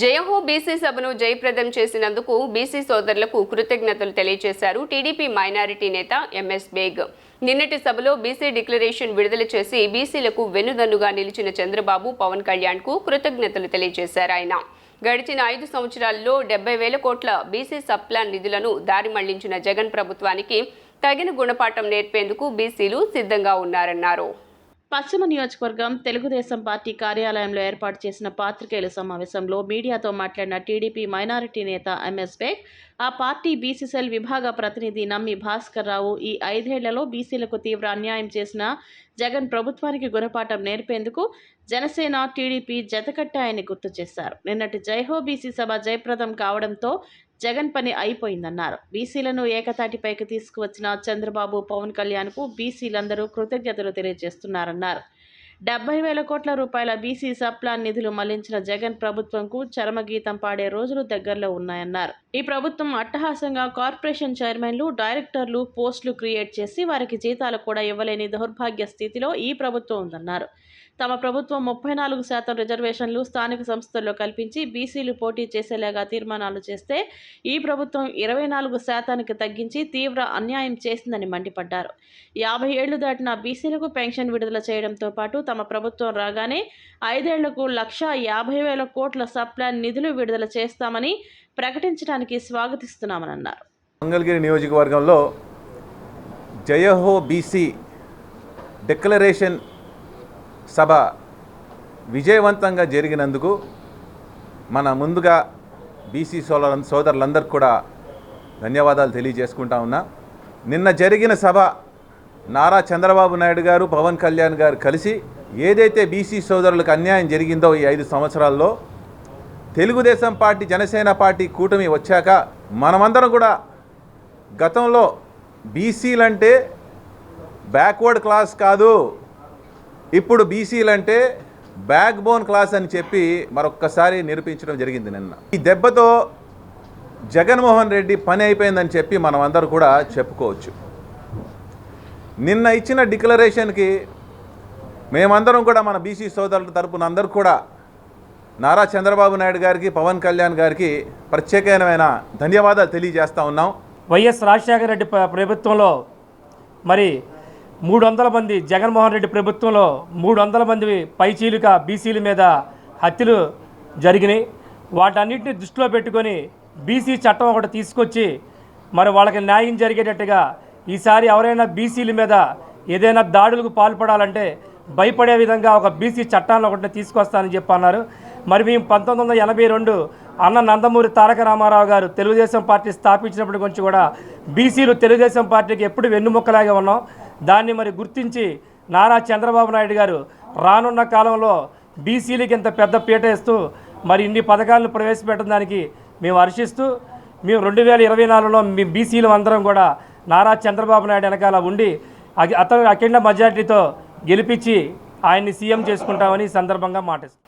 జయహో BC సభను జయప్రదం చేసినందుకు బీసీ సోదరులకు కృతజ్ఞతలు తెలియజేశారు టీడీపీ మైనారిటీ నేత ఎంఎస్ బేగ్. నిన్నటి సభలో బీసీ డిక్లరేషన్ విడుదల చేసి బీసీలకు వెన్నుదన్నుగా నిలిచిన చంద్రబాబు పవన్ కళ్యాణ్కు కృతజ్ఞతలు తెలియజేశారు ఆయన. గడిచిన ఐదు సంవత్సరాల్లో డెబ్బై వేల కోట్ల బీసీ సప్లాన్ నిధులను దారి మళ్ళించిన జగన్ ప్రభుత్వానికి తగిన గుణపాఠం నేర్పేందుకు బీసీలు సిద్ధంగా ఉన్నారన్నారు. పశ్చిమ నియోజకవర్గం తెలుగుదేశం పార్టీ కార్యాలయంలో ఏర్పాటు చేసిన పాత్రికేయుల సమావేశంలో మీడియాతో మాట్లాడిన టీడీపీ మైనారిటీ నేత ఎంఎస్ బేగ్ ఆ పార్టీ బీసీసీఎల్ విభాగ ప్రతినిధి నమ్మి భాస్కర్ రావు ఈ ఐదేళ్ళలో బీసీలకు తీవ్ర అన్యాయం చేసిన జగన్ ప్రభుత్వానికి గుణపాఠం నేర్పేందుకు జనసేన టీడీపీ జతకట్టాయని గుర్తు చేశారు. నిన్నటి జైహో బీసీ సభ జయప్రదం కావడంతో జగన్ పని అయిపోయిందన్నారు. బీసీలను ఏకతాటిపైకి తీసుకువచ్చిన చంద్రబాబు పవన్ కళ్యాణ్కు బీసీలందరూ కృతజ్ఞతలు తెలియజేస్తున్నారన్నారు. డెబ్బై వేల కోట్ల రూపాయల బీసీ సప్లాన్ నిధులు మళ్ళించిన జగన్ ప్రభుత్వంకు చరమగీతం పాడే రోజులు దగ్గరలో ఉన్నాయన్నారు. ఈ ప్రభుత్వం అట్టహాసంగా కార్పొరేషన్ చైర్మన్లు డైరెక్టర్లు పోస్టులు క్రియేట్ చేసి వారికి జీతాలు కూడా ఇవ్వలేని దౌర్భాగ్య స్థితిలో ఈ ప్రభుత్వం ఉందన్నారు. తమ ప్రభుత్వం ముప్పై నాలుగు శాతం రిజర్వేషన్లు స్థానిక సంస్థల్లో కల్పించి బీసీలు పోటీ చేసేలాగా తీర్మానాలు చేస్తే ఈ ప్రభుత్వం ఇరవై నాలుగు శాతానికి తగ్గించి తీవ్ర అన్యాయం చేసిందని మండిపడ్డారు. యాభై ఏళ్ళు దాటిన బీసీలకు పెన్షన్ విడుదల చేయడంతో పాటు తమ ప్రభుత్వం రాగానే ఐదేళ్ళకు లక్ష యాభై వేల కోట్ల సప్లాన్ నిధులు విడుదల చేస్తామని ప్రకటించడానికి స్వాగతిస్తున్నామని అన్నారు. మంగళగిరి నియోజకవర్గంలో జయహో బీసీ డిక్లరేషన్ సభ విజయవంతంగా జరిగినందుకు మన ముందుగా బీసీ సోదర సోదరులందరికీ కూడా ధన్యవాదాలు తెలియజేసుకుంటా ఉన్నా. నిన్న జరిగిన సభ నారా చంద్రబాబు నాయుడు గారు పవన్ కళ్యాణ్ గారు కలిసి ఏదైతే బీసీ సోదరులకు అన్యాయం జరిగిందో ఈ ఐదు సంవత్సరాల్లో తెలుగుదేశం పార్టీ జనసేన పార్టీ కూటమి వచ్చాక మనమందరం కూడా గతంలో బీసీలంటే బ్యాక్వర్డ్ క్లాస్ కాదు. ఇప్పుడు బీసీలు అంటే బ్యాక్ బోన్ క్లాస్ అని చెప్పి మరొక్కసారి నిరూపించడం జరిగింది నిన్న. ఈ దెబ్బతో జగన్మోహన్ రెడ్డి పని అయిపోయిందని చెప్పి మనం అందరూ కూడా చెప్పుకోవచ్చు. నిన్న ఇచ్చిన డిక్లరేషన్కి మేమందరం కూడా మన బీసీ సోదరుల తరపున అందరూ కూడా నారా చంద్రబాబు నాయుడు గారికి పవన్ కళ్యాణ్ గారికి ప్రత్యేకమైన ధన్యవాదాలు తెలియజేస్తా ఉన్నాం. వైఎస్ రాజశేఖర రెడ్డి ప్రభుత్వంలో మరి మూడు వందల మంది జగన్మోహన్ రెడ్డి ప్రభుత్వంలో మూడు వందల మంది పైచీలిక బీసీల మీద హత్యలు జరిగినాయి. వాటన్నిటిని దృష్టిలో పెట్టుకొని బీసీ చట్టం ఒకటి తీసుకొచ్చి మరి వాళ్ళకి న్యాయం జరిగేటట్టుగా ఈసారి ఎవరైనా బీసీల మీద ఏదైనా దాడులకు పాల్పడాలంటే భయపడే విధంగా ఒక బీసీ చట్టాన్ని ఒకటి తీసుకొస్తానని చెప్పి అన్నారు మరి మేము పంతొమ్మిది వందల ఎనభై రెండు అన్న నందమూరి తారక రామారావు గారు తెలుగుదేశం పార్టీ స్థాపించినప్పటి నుంచి కూడా బీసీలు తెలుగుదేశం పార్టీకి ఎప్పుడు వెన్నుముక్కలాగే ఉన్నాం. దాన్ని మరి గుర్తించి నారా చంద్రబాబు నాయుడు గారు రానున్న కాలంలో బీసీలకి ఇంత పెద్ద పీట ఇస్తూ మరి ఇన్ని పథకాలను ప్రవేశపెట్టడానికి మేము హర్షిస్తూ మేము రెండు వేల ఇరవై నాలుగులో మీ బీసీలు అందరం కూడా నారా చంద్రబాబు నాయుడు వెనకాల ఉండి అతను అఖండ మెజార్టీతో గెలిపించి ఆయన్ని సీఎం చేసుకుంటామని సందర్భంగా మాటిస్తాం